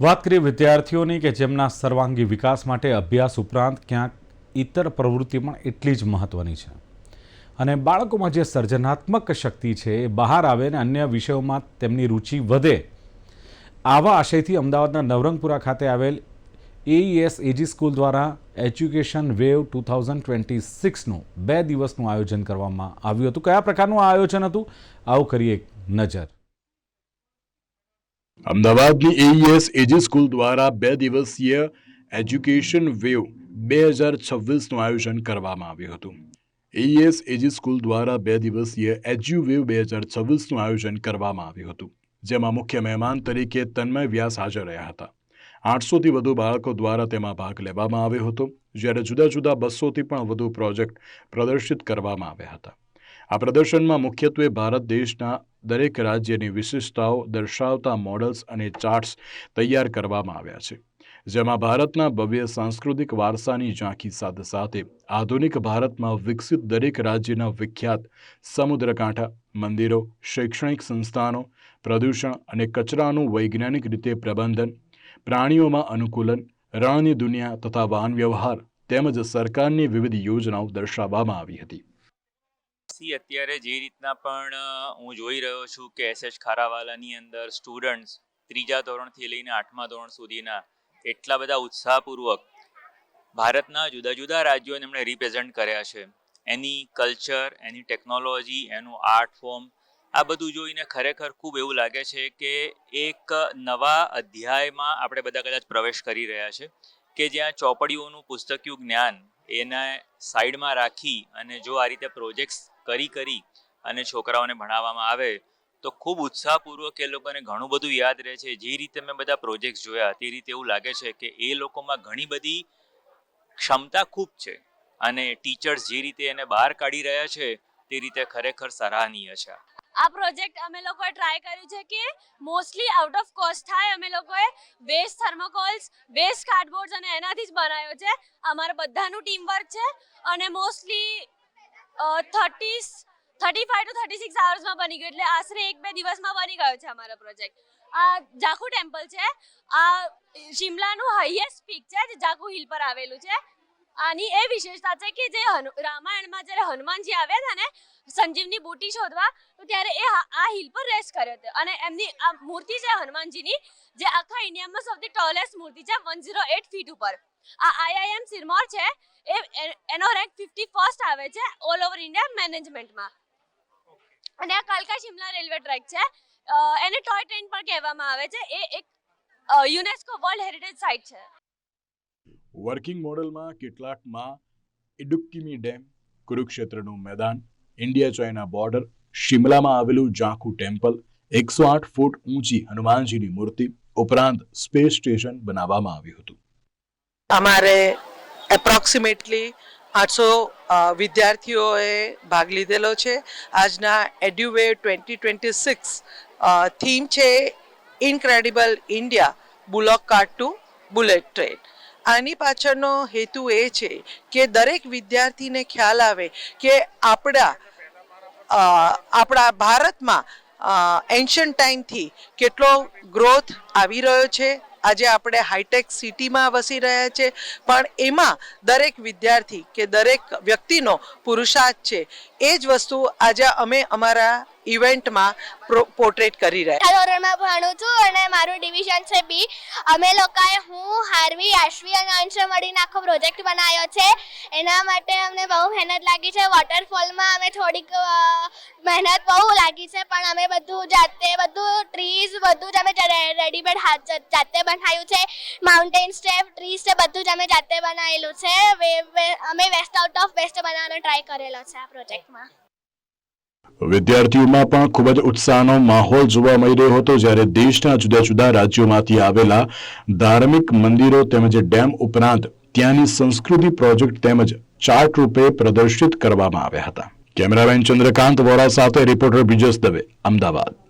વાત કરીએ વિદ્યાર્થીઓની કે જેમના સર્વાંગી વિકાસ માટે અભ્યાસ ઉપરાંત ક્યાંક ઇતર પ્રવૃત્તિ પણ એટલી જ મહત્ત્વની છે. અને બાળકોમાં જે સર્જનાત્મક શક્તિ છે એ બહાર આવે અને અન્ય વિષયોમાં તેમની રુચિ વધે, આવા આશયથી અમદાવાદના નવરંગપુરા ખાતે આવેલ એઈએસ એજી સ્કૂલ દ્વારા education wave two thousand twenty સિક્સનું બે દિવસનું આયોજન કરવામાં આવ્યું હતું. કયા પ્રકારનું આયોજન હતું? આવું કરીએ એક નજર. અમદાવાદની એઈએસ એજી સ્કૂલ દ્વારા બે દિવસીય એજ્યુકેશન વેવ બે હજાર છવ્વીસનું આયોજન કરવામાં આવ્યું હતું. એઈએસ એજી સ્કૂલ દ્વારા બે દિવસીય એજ્યુ વેવ બે હજાર છવ્વીસનું આયોજન કરવામાં આવ્યું હતું, જેમાં મુખ્ય મહેમાન તરીકે તન્મય વ્યાસ હાજર રહ્યા હતા. આઠસોથી વધુ બાળકો દ્વારા તેમાં ભાગ લેવામાં આવ્યો હતો, જ્યારે જુદા જુદા બસોથી પણ વધુ પ્રોજેક્ટ પ્રદર્શિત કરવામાં આવ્યા હતા. આ પ્રદર્શનમાં મુખ્યત્વે ભારત દેશના દરેક રાજ્યની વિશેષતાઓ દર્શાવતા મોડલ્સ અને ચાર્ટ્સ તૈયાર કરવામાં આવ્યા છે, જેમાં ભારતના ભવ્ય સાંસ્કૃતિક વારસાની ઝાંખી સાથે સાથે આધુનિક ભારતમાં વિકસિત દરેક રાજ્યના વિખ્યાત સમુદ્રકાંઠા, મંદિરો, શૈક્ષણિક સંસ્થાનો, પ્રદૂષણ અને કચરાનું વૈજ્ઞાનિક રીતે પ્રબંધન, પ્રાણીઓમાં અનુકૂલન રણની દુનિયા તથા વાહન વ્યવહાર તેમજ સરકારની વિવિધ યોજનાઓ દર્શાવવામાં આવી હતી. સી અત્યારે જે રીતના પણ હું જોઈ રહ્યો છું કે એસ એચ ખારાવાલાની અંદર સ્ટુડન્ટ્સ ત્રીજા ધોરણથી લઈને આઠમા ધોરણ સુધીના એટલા બધા ઉત્સાહપૂર્વક ભારતના જુદા જુદા રાજ્યોને એમણે રિપ્રેઝેન્ટ કર્યા છે. એની કલ્ચર એની ટેકનોલોજી એનું આર્ટ ફોર્મ આ બધું જોઈને ખરેખર ખૂબ એવું લાગે છે કે એક નવા અધ્યાયમાં આપણે બધા કદાચ પ્રવેશ કરી રહ્યા છે કે જ્યાં ચોપડીઓનું પુસ્તકિયું જ્ઞાન એને સાઈડમાં રાખી અને જો આ રીતે પ્રોજેક્ટ્સ કરી કરી અને છોકરાઓને ભણાવવામાં આવે, તો ખૂબ ઉત્સાહપૂર્વક એ લોકોને ઘણું બધું યાદ રહે છે. જે રીતે મેં બધા પ્રોજેક્ટ જોયા, તે રીતે એવું લાગે છે કે એ લોકોમાં ઘણી બધી ક્ષમતા ખૂબ છે અને ટીચર્સ જે રીતે એને બહાર કાઢી રહ્યા છે, તે રીતે ખરેખર સરાહનીય છે. આ પ્રોજેક્ટ અમે લોકોએ ટ્રાય કર્યું છે કે મોસ્ટલી આઉટ ઓફ કોસ્ટ થાય. અમે લોકોએ વેસ્ટ થર્મોકોલ્સ વેસ્ટ કાર્ડબોર્ડ અને એનાથી જ બનાવ્યો છે. અમારા બધાનું ટીમવર્ક છે અને mostly thirty thirty five to thirty six આવર્સમાં બની ગયું એટલે આશરે એક બે દિવસમાં બની ગયો છે અમારો પ્રોજેક્ટ આ જાખુ ટેમ્પલ છે. આ શિમલાનું હાઈએસ્ટ પીક છે, જે જાખુ હિલ પર આવેલું છે. આની એ વિશેષતા છે કે જે હનુ, રામાયણમાં જ્યારે હનુમાનજી આવ્યા હતા ને, સંજીવની બુટી શોધવા, તો ત્યારે એ આ હિલ પર રેસ્ટ કર્યો હતો. અને એમની આ મૂર્તિ છે હનુમાનજીની, જે આખા ઇન્ડિયામાં સૌથી ટોલેસ્ટ મૂર્તિ છે વન ઝીરો એટ ફીટ ઉપર. આ આઈઆઈએમ સિરમોર છે. એ એનો રેન્ક ફિફ્ટી ફર્સ્ટ આવે છે ઓલ ઓવર ઇન્ડિયા મેનેજમેન્ટમાં અને આ કાલકા શિમલા રેલવે ટ્રેક છે. એને ટોય ટ્રેન પણ કહેવામાં આવે છે. એ એક યુનેસ્કો વર્લ્ડ હેરિટેજ સાઇટ છે. વર્કિંગ મોડલમાં કેટલાકમાં ઇડુક્કીમી ડેમ કુરુક્ષેત્રનું મેદાન ઇન્ડિયા ચાઇના બોર્ડર શિમલામાં આવેલું જાખુ ટેમ્પલ એકસો આઠ ફૂટ ઊંચી હનુમાનજીની મૂર્તિ ઉપરાંત સ્પેસ સ્ટેશન બનાવવામાં આવ્યું હતું. અમારે એપ્રોક્સિમેટલી આઠસો વિદ્યાર્થીઓએ ભાગ લીધેલો છે. આજના Eduwave twenty twenty six theme છે incredible India bullock cart to bullet train આની પાછળનો હેતુ એ છે કે દરેક વિદ્યાર્થીને ખ્યાલ આવે કે આપણા આપણા ભારતમાં એન્શિયન્ટ ટાઈમથી કેટલો ગ્રોથ આવી રહ્યો છે. આજે આપણે હાઈટેક સિટીમાં વસી રહ્યા છે, પણ એમાં દરેક વિદ્યાર્થી કે દરેક વ્યક્તિનો પુરુષાર્થ છે. એ જ વસ્તુ આજે અમે અમારા ઇવેન્ટમાં પોર્ટ્રેટ કરી રહ્યા ધોરણમાં ભણું છું અને મારું ડિવિઝન છે બી અમે લોકોએ હું, હાર્વી, આશ્વી અને અંશ મળીને આખો પ્રોજેક્ટ બનાવ્યો છે. એના માટે અમને બહુ મહેનત લાગી છે. વોટરફોલમાં અમે થોડીક મહેનત બહુ લાગી છે, પણ અમે બધું જાતે બધું ટ્રીઝ બધું જ અમે રેડીમેડ હાથ જાતે બનાવ્યું છે. માઉન્ટેન સ્ટેપ ટ્રી છે, બધું જ અમે જાતે બનાવેલું છે. અમે વેસ્ટ આઉટ ઓફ વેસ્ટ બનાવવાનો ટ્રાય કરેલો છે આ પ્રોજેક્ટમાં વિદ્યાર્થીઓમાં પણ ખૂબ જ ઉત્સાહનો માહોલ જોવા મળી રહ્યો હતો જ્યારે દેશના જુદા જુદા રાજ્યોમાંથી આવેલા ધાર્મિક મંદિરો તેમજ ડેમ ઉપરાંત ત્યાંની સંસ્કૃતિ પ્રોજેક્ટ તેમજ ચાર્ટ રૂપે પ્રદર્શિત કરવામાં આવ્યા હતા. કેમેરામેન ચંદ્રકાંત વોરા સાથે રિપોર્ટર બ્રિજેશ દવે, અમદાવાદ.